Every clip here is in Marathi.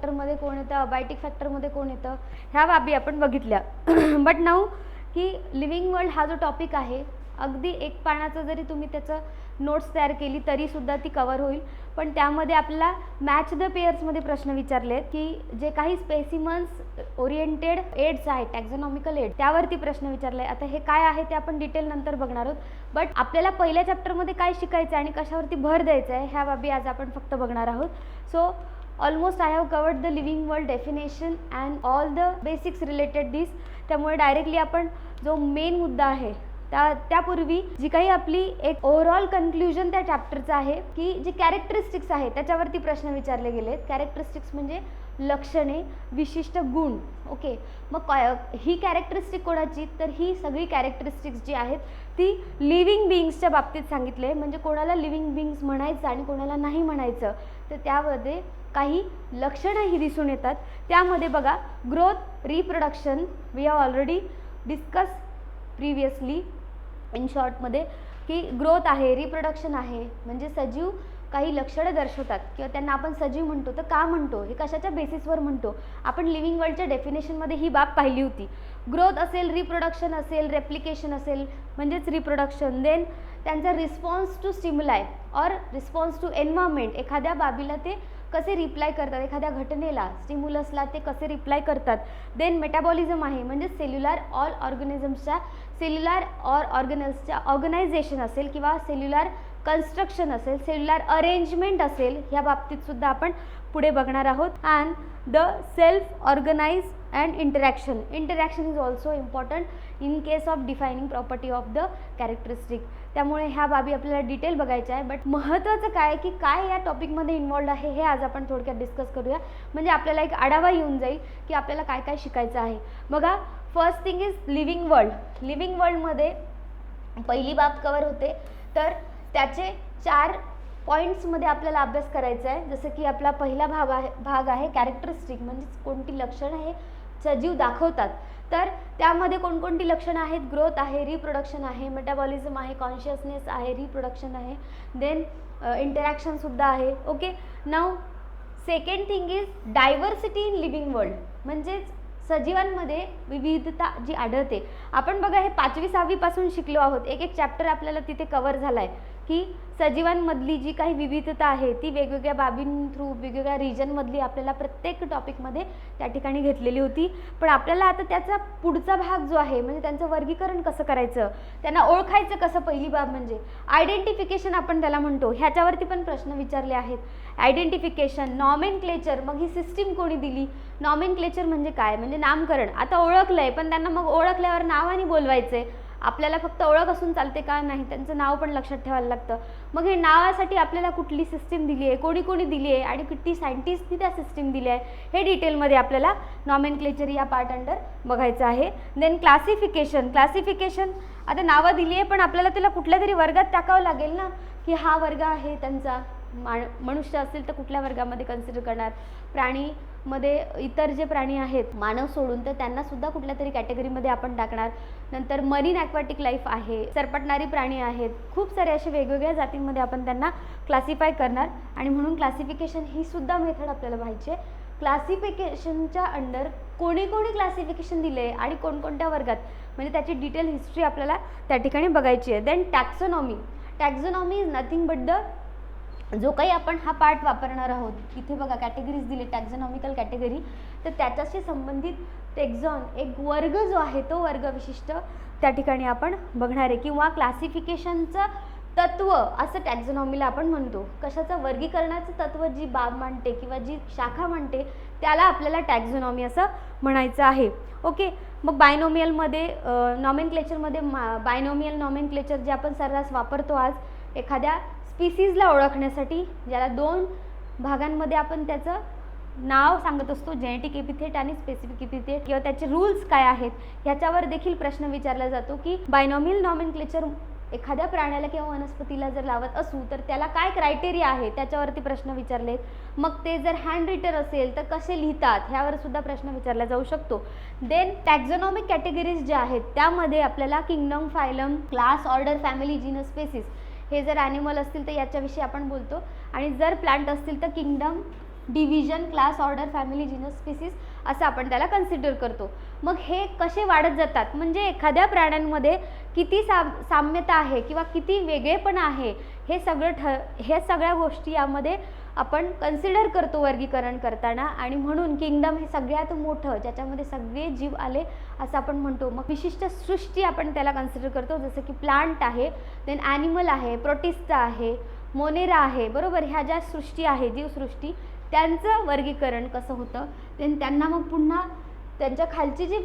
फॅक्टरमध्ये कोण येतं? अबायोटिक फॅक्टरमध्ये कोण येतं? ह्या बाबी आपण बघितल्या. बट नाऊ की लिव्हिंग वर्ल्ड हा जो टॉपिक आहे अगदी एक पानाचं जरी तुम्ही त्याचं नोट्स तयार केली तरीसुद्धा ती कवर होईल. पण त्यामध्ये आपल्याला मॅच द पेयर्समध्ये प्रश्न विचारले आहेत की जे काही स्पेसिमन्स ओरिएंटेड एड्स आहेत टॅक्झॉनॉमिकल एड त्यावरती प्रश्न विचारले आता हे काय आहे ते आपण डिटेल नंतर बघणार आहोत. बट आपल्याला पहिल्या चॅप्टरमध्ये काय शिकायचं आहे आणि कशावरती भर द्यायचा आहे ह्या बाबी आज आपण फक्त बघणार आहोत. So almost I have covered the living world definition and all the basics related this त्यामुळे डायरेक्टली आपण जो मेन मुद्दा आहे त्या त्यापूर्वी जी काही आपली एक ओव्हरऑल कन्क्ल्युजन त्या चॅप्टरचं आहे की जी कॅरेक्टरिस्टिक्स आहे त्याच्यावरती प्रश्न विचारले गेले आहेत कॅरेक्टरिस्टिक्स म्हणजे लक्षणे विशिष्ट गुण. ओके मग काय ही कॅरेक्टरिस्टिक कोणाची? तर ही सगळी कॅरेक्टरिस्टिक्स जी आहेत ती लिव्हिंग बिईंग्सच्या बाबतीत सांगितले. म्हणजे कोणाला लिव्हिंग बिईंग्स म्हणायचं आणि कोणाला नाही म्हणायचं तर त्यामध्ये काही लक्षणंही दिसून येतात. त्यामध्ये बघा growth reproduction we have already discuss previously in शॉर्टमध्ये की ग्रोथ आहे रिप्रोडक्शन आहे म्हणजे सजीव काही लक्षणं दर्शवतात. किंवा त्यांना आपण सजीव म्हणतो तर का म्हणतो? हे कशाच्या बेसिसवर म्हणतो? आपण लिव्हिंग वर्ल्डच्या डेफिनेशनमध्ये ही बाब पाहिली होती. ग्रोथ असेल रिप्रोडक्शन असेल रेप्लिकेशन असेल म्हणजेच रिप्रोडक्शन देन त्यांचा response to stimuli or response to environment एखाद्या बाबीला ते कसे रिप्लाय करतात एखाद्या घटनेला स्टिम्युलसला ते कसे रिप्लाय करतात. देन मेटाबॉलिझम आहे म्हणजे सेल्युलर ऑल ऑर्गॅनिझम्सच्या सेल्युलर ऑर ऑर्गनल्सच्या ऑर्गनायझेशन असेल किंवा सेल्युलर कन्स्ट्रक्शन असेल सेल्युलर अरेंजमेंट असेल ह्या बाबतीतसुद्धा आपण पुढे बघणार आहोत. And the self organise and interaction interaction is also important in case of defining property of the characteristic त्यामुळे ह्या बाबी आपल्याला डिटेल बघायच्या आहे बट महत्त्वाचं काय की काय या टॉपिकमध्ये इन्वॉल्ड आहे हे आज आपण थोडक्यात डिस्कस करूया. म्हणजे आपल्याला एक आढावा येऊन जाईल की आपल्याला काय काय शिकायचं आहे. बघा first thing is living world living वर्ल्डमध्ये पहिली बाब कवर होते. तर त्याचे चार पॉईंट्समध्ये आपल्याला अभ्यास करायचा आहे. जसं की आपला पहिला भाग आहे भाग आहे कॅरेक्टरिस्टिक म्हणजेच कोणती लक्षणं हे सजीव दाखवतात. तर त्यामध्ये कोणकोणती लक्षणं आहेत? ग्रोथ आहे रिप्रोडक्शन आहे मेटाबॉलिझम आहे कॉन्शियसनेस आहे रिप्रोडक्शन आहे. देन इंटरॅक्शनसुद्धा uh, आहे. Okay now second thing is diversity in living world म्हणजेच सजीवांमध्ये विविधता जी आढळते. आपण बघा हे पाचवी सहावीपासून शिकलो आहोत. एक एक चॅप्टर आपल्याला तिथे कवर झाला आहे की सजीवांमधली जी काही विविधता आहे ती वेगवेगळ्या बाबीं थ्रू वेगवेगळ्या रिजनमधली आपल्याला प्रत्येक टॉपिकमध्ये त्या ठिकाणी घेतलेली होती. पण आपल्याला आता त्याचा पुढचा भाग जो आहे म्हणजे त्यांचं वर्गीकरण कसं करायचं त्यांना ओळखायचं कसं पहिली बाब म्हणजे आयडेंटिफिकेशन आपण त्याला म्हणतो. ह्याच्यावरती पण प्रश्न विचारले आहेत. आयडेंटिफिकेशन नॉमेन क्लेचर मग ही सिस्टीम कोणी दिली? नॉमेन क्लेचर म्हणजे काय? म्हणजे नामकरण. आता ओळखलं आहे पण त्यांना मग ओळखल्यावर नावाने बोलवायचं आहे आपल्याला फक्त ओळख असून चालते का नाही त्यांचं नाव पण लक्षात ठेवायला लागतं. मग हे नावासाठी आपल्याला कुठली सिस्टीम दिली आहे कोणी कोणी दिली आहे आणि किती सायंटिस्टनी त्या सिस्टीम दिली आहे हे डिटेलमध्ये आपल्याला नॉमेन क्लेचर या पार्ट अंडर बघायचं आहे. देन क्लासिफिकेशन क्लासिफिकेशन आता नावं दिली आहे पण आपल्याला त्याला कुठल्या तरी वर्गात टाकावं लागेल ना की हा वर्ग आहे त्यांचा. मा मनुष्य असेल तर कुठल्या वर्गामध्ये कन्सिडर करणार? प्राणी मध्ये इतर जे प्राणी आहेत मानव सोडून तर त्यांनासुद्धा कुठल्या तरी कॅटेगरीमध्ये आपण टाकणार. नंतर मरीन ॲक्वॅटिक लाईफ आहे सरपटणारी प्राणी आहेत खूप सारे असे वेगवेगळ्या जातींमध्ये आपण त्यांना क्लासिफाय करणार. आणि म्हणून क्लासिफिकेशन ही सुद्धा मेथड आपल्याला पाहिजे. क्लासिफिकेशनच्या अंडर कोणी कोणी क्लासिफिकेशन दिले आहे आणि कोणकोणत्या वर्गात म्हणजे त्याची डिटेल हिस्ट्री आपल्याला त्या ठिकाणी बघायची आहे. Then taxonomy taxonomy is nothing but the जो काही आपण हा पार्ट वापरणार आहोत इथे बघा कॅटेगरीज दिले टॅक्झॉनॉमिकल कॅटेगरी तर त्याच्याशी संबंधित टेक्झॉन एक वर्ग जो आहे तो वर्ग विशिष्ट त्या ठिकाणी आपण बघणार आहे. किंवा क्लासिफिकेशनचं तत्व असं टॅक्झॉनॉमीला आपण म्हणतो. कशाचं? वर्गीकरणाचं तत्व जी बाब मांडते किंवा जी शाखा मांडते त्याला आपल्याला टॅक्झॉनॉमी असं म्हणायचं आहे. ओके? मग बायनोमियलमध्ये नॉमेन क्लेचरमध्ये मा बायनोमियल नॉमेन क्लेचर जे आपण सर्रास वापरतो आज एखाद्या स्पीसीजला ओळखण्यासाठी ज्याला दोन भागांमध्ये आपण त्याचं नाव सांगत असतो जेनेटिक एपिथेट आणि स्पेसिफिक एपिथेट किंवा त्याचे रूल्स काय आहेत ह्याच्यावर देखील प्रश्न विचारला जातो की बायनॉमिल नॉमिन क्लेचर एखाद्या प्राण्याला किंवा वनस्पतीला जर लावत असू तर त्याला काय क्रायटेरिया आहे त्याच्यावरती प्रश्न विचारलेत. मग ते जर हँड रिटर असेल तर कसे लिहितात ह्यावर सुद्धा प्रश्न विचारला जाऊ शकतो. देन टॅक्झॉनॉमिक कॅटेगरीज ज्या आहेत त्यामध्ये आपल्याला kingdom phylum class order family genus species हे जर ॲनिमल असतील तर याच्याविषयी आपण बोलतो. आणि जर प्लांट असतील तर kingdom division class order family genus species असं आपण त्याला कन्सिडर करतो. मग हे कसे वाढत जातात? म्हणजे एखाद्या प्राण्यांमध्ये किती साम साम्यता आहे किंवा किती वेगळेपण आहे हे सगळं ठ हे सगळ्या गोष्टी यामध्ये आपण कन्सिडर करतो वर्गीकरण करताना. आणि म्हणून किंगडम हे सगळ्यात मोठं ज्याच्यामध्ये सगळे जीव आले असं आपण म्हणतो. मग विशिष्ट सृष्टी आपण त्याला कन्सिडर करतो. जसं की प्लांट आहे देन ॲनिमल आहे प्रोटिस्टा आहे मोनेरा आहे बरोबर? ह्या ज्या सृष्टी आहे जीवसृष्टी त्यांचं वर्गीकरण कसं होतं? देन त्यांना मग पुन्हा त्यांच्या खालची जी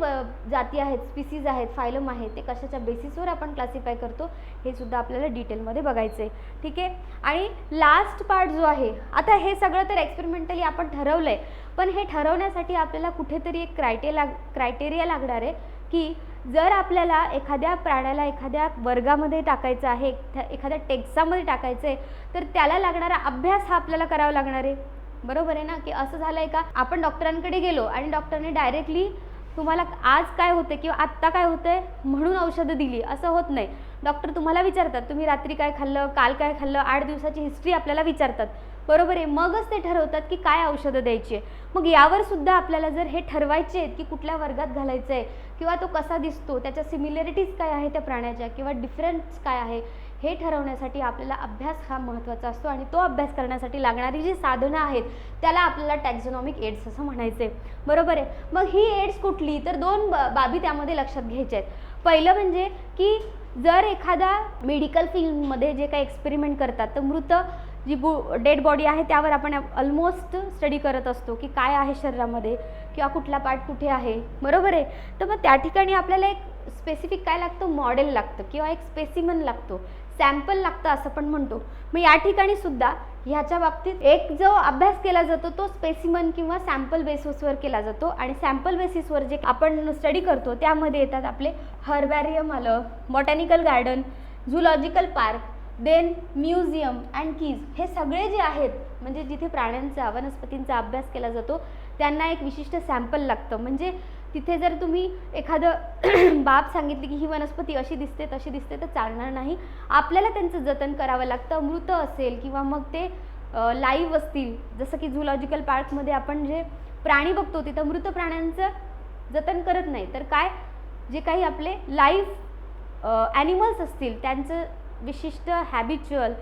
जाती आहेत स्पीसीज आहेत फायलम आहेत ते कशाच्या बेसिसवर आपण क्लासिफाय करतो हे सुद्धा आपल्याला डिटेलमध्ये बघायचं आहे ठीक आहे? आणि लास्ट पार्ट जो आहे आता हे सगळं तर एक्सपेरिमेंटली आपण ठरवलं आहे पण हे ठरवण्यासाठी आपल्याला कुठेतरी एक क्रायटेला क्रायटेरिया लागणार आहे की जर आपल्याला एखाद्या प्राण्याला एखाद्या वर्गामध्ये टाकायचं आहे एखाद्या टेक्सामध्ये टाकायचं आहे तर त्याला लागणारा अभ्यास हा आपल्याला करावा लागणार आहे. बरोबर आहे ना? की असं झालं आहे का? आपण डॉक्टरांकडे गेलो आणि डॉक्टरने डायरेक्टली तुम्हाला आज काय होतं किंवा आत्ता काय होतं आहे म्हणून औषधं दिली. असं होत नाही. डॉक्टर तुम्हाला विचारतात तुम्ही रात्री काय खाल्लं? काल काय खाल्लं? आठ दिवसाची हिस्ट्री आपल्याला विचारतात. बरोबर आहे? मगच ते ठरवतात की काय औषधं द्यायची आहे. मग यावर सुद्धा आपल्याला जर हे ठरवायचे आहेत की कुठल्या वर्गात घालायचं आहे किंवा तो कसा दिसतो त्याच्या सिमिलॅरिटीज काय आहे त्या प्राण्याच्या किंवा डिफरन्स काय आहे हे ठरवण्यासाठी आपल्याला अभ्यास हा महत्त्वाचा असतो आणि तो अभ्यास करण्यासाठी लागणारी जी साधनं आहेत त्याला आपल्याला टॅक्झोनॉमिक एड्स असं म्हणायचं. बरोबर आहे? मग ही एड्स कुठली? तर दोन ब- बाबी त्यामध्ये लक्षात घ्यायच्या आहेत. पहिलं म्हणजे की जर एखादा मेडिकल फील्डमध्ये जे काही एक्सपेरिमेंट करतात तर मृत जी बु डेड बॉडी आहे त्यावर आपण ऑलमोस्ट स्टडी करत असतो की काय आहे शरीरामध्ये किंवा कुठला पार्ट कुठे आहे. बरोबर आहे? तर मग त्या ठिकाणी आपल्याला एक स्पेसिफिक काय लागतं? मॉडेल लागतं किंवा एक स्पेसिमन लागतो. सॅम्पल लागतं असं पण म्हणतो. मग या ठिकाणी सुद्धा ह्याच्या बाबतीत एक जो अभ्यास केला जातो तो स्पेसिमन किंवा सॅम्पल बेसिसवर केला जातो. आणि सॅम्पल बेसिसवर जे आपण स्टडी करतो त्यामध्ये येतात आपले हर्बॅरियम आलं botanical garden zoological park then museum and keys हे सगळे जे आहेत म्हणजे जिथे प्राण्यांचा वनस्पतींचा अभ्यास केला जातो त्यांना एक विशिष्ट सॅम्पल लागतं. म्हणजे तिथे जर तुम्ही एखादं बाब सांगितली की ही वनस्पती अशी दिसते तशी दिसते तर चालणार नाही. आपल्याला त्यांचं जतन करावं लागतं. मृत असेल किंवा मग ते लाईव्ह असतील. जसं की झुलॉजिकल पार्कमध्ये आपण जे प्राणी बघतो तिथं मृत प्राण्यांचं जतन करत नाही. तर काय? जे काही आपले लाईव्ह ॲनिमल्स असतील त्यांचं विशिष्ट हॅबिच्युअल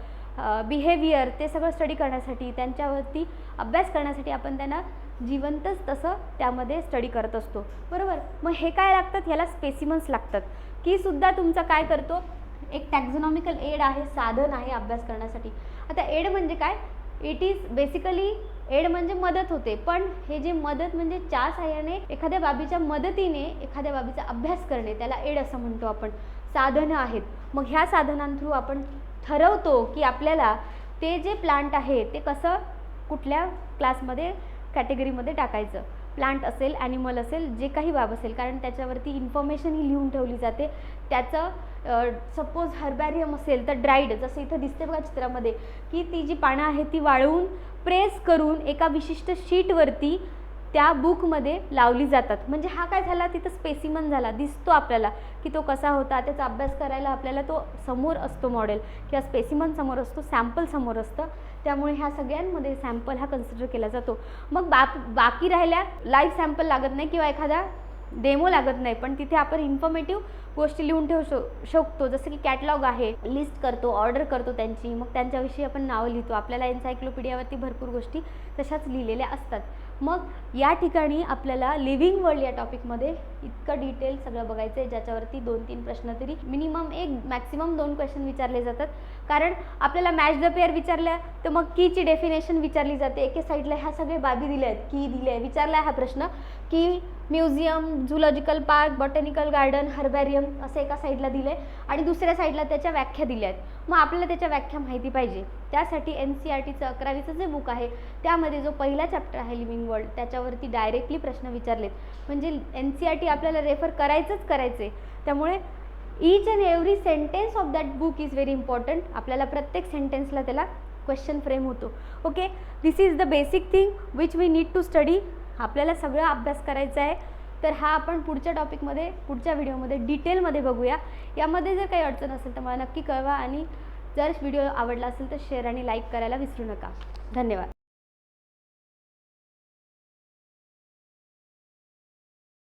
बिहेवियर ते सगळं स्टडी करण्यासाठी त्यांच्यावरती अभ्यास करण्यासाठी आपण त्यांना जिवंतच तसं त्यामध्ये स्टडी करत असतो. बरोबर? मग हे काय लागतात? ह्याला स्पेसिमन्स लागतात. की सुद्धा तुमचा काय करतो? एक टॅक्झॉनॉमिकल एड आहे साधन आहे अभ्यास करण्यासाठी. आता एड म्हणजे काय? इट इज बेसिकली एड म्हणजे मदत होते. पण हे जे मदत म्हणजे च्या साह्याने एखाद्या बाबीच्या मदतीने एखाद्या बाबीचा अभ्यास करणे त्याला एड असं म्हणतो आपण. साधनं आहेत. मग ह्या साधनांथ्रू आपण ठरवतो की आपल्याला ते जे प्लांट आहे ते कसं कुठल्या क्लासमध्ये कॅटेगरीमध्ये टाकायचं. प्लांट असेल ॲनिमल असेल जे काही बाब असेल कारण त्याच्यावरती इन्फॉर्मेशन ही लिहून ठेवली जाते. त्याचं सपोज हर्बॅरियम असेल तर ड्राईड जसं इथं दिसते बघा चित्रामध्ये की ती जी पानं आहेत ती वाळवून प्रेस करून एका विशिष्ट शीटवरती त्या बुकमध्ये लावली जातात. म्हणजे हा काय झाला? तिथं स्पेसिमन झाला. दिसतो आपल्याला की तो कसा होता त्याचा अभ्यास करायला आपल्याला तो समोर असतो मॉडेल किंवा स्पेसिमन समोर असतो सॅम्पल समोर असतं. त्यामुळे ह्या सगळ्यांमध्ये सॅम्पल हा कन्सिडर केला जातो. मग बा बाकी राहिल्या लाईव्ह सॅम्पल लागत नाही किंवा एखादा डेमो लागत नाही पण तिथे आपण इन्फॉर्मेटिव्ह गोष्टी लिहून ठेवू शो शकतो. जसं की कॅटलॉग आहे लिस्ट करतो ऑर्डर करतो त्यांची. मग त्यांच्याविषयी आपण नावं लिहितो. आपल्याला एन्सायक्लोपीडियावरती भरपूर गोष्टी तशाच लिहिलेल्या असतात. मग या ठिकाणी आपल्याला लिव्हिंग वर्ल्ड या टॉपिकमध्ये इतकं डिटेल सगळं बघायचं आहे ज्याच्यावरती दोन तीन प्रश्न तरी मिनिमम एक मॅक्सिमम दोन क्वेश्चन विचारले जातात. कारण आपल्याला मॅच द पेअर विचारल्या तर मग कीची डेफिनेशन विचारली जाते. एके साईडला ह्या सगळे बाबी दिल्या आहेत की दिले आहे विचारला आहे हा प्रश्न की museum zoological park botanical garden herbarium असं एका साईडला दिलं आहे आणि दुसऱ्या साईडला त्याच्या व्याख्या दिल्या आहेत. मग आपल्याला त्याच्या व्याख्या माहिती पाहिजे. त्यासाठी एन सी आर टीचं अकरावीचं जे बुक आहे त्यामध्ये जो पहिला चॅप्टर आहे लिव्हिंग वर्ल्ड त्याच्यावरती डायरेक्टली प्रश्न विचारलेत. म्हणजे एन सी आर टी आपल्याला रेफर करायचंच करायचं आहे त्यामुळे each and every sentence of that book is very important आपल्याला प्रत्येक सेंटेन्सला त्याला क्वेश्चन फ्रेम होतो. Okay this is the basic thing which we need to study आपल्याला सगळा अभ्यास करायचा आहे तर हा आपण पुढच्या टॉपिकमध्ये पुढच्या व्हिडिओमध्ये डिटेलमध्ये बघूया. यामध्ये जर काही अडचण असेल तर मला नक्की कळवा. आणि जर व्हिडिओ आवडला असेल तर शेअर आणि लाईक करायला विसरू नका. धन्यवाद.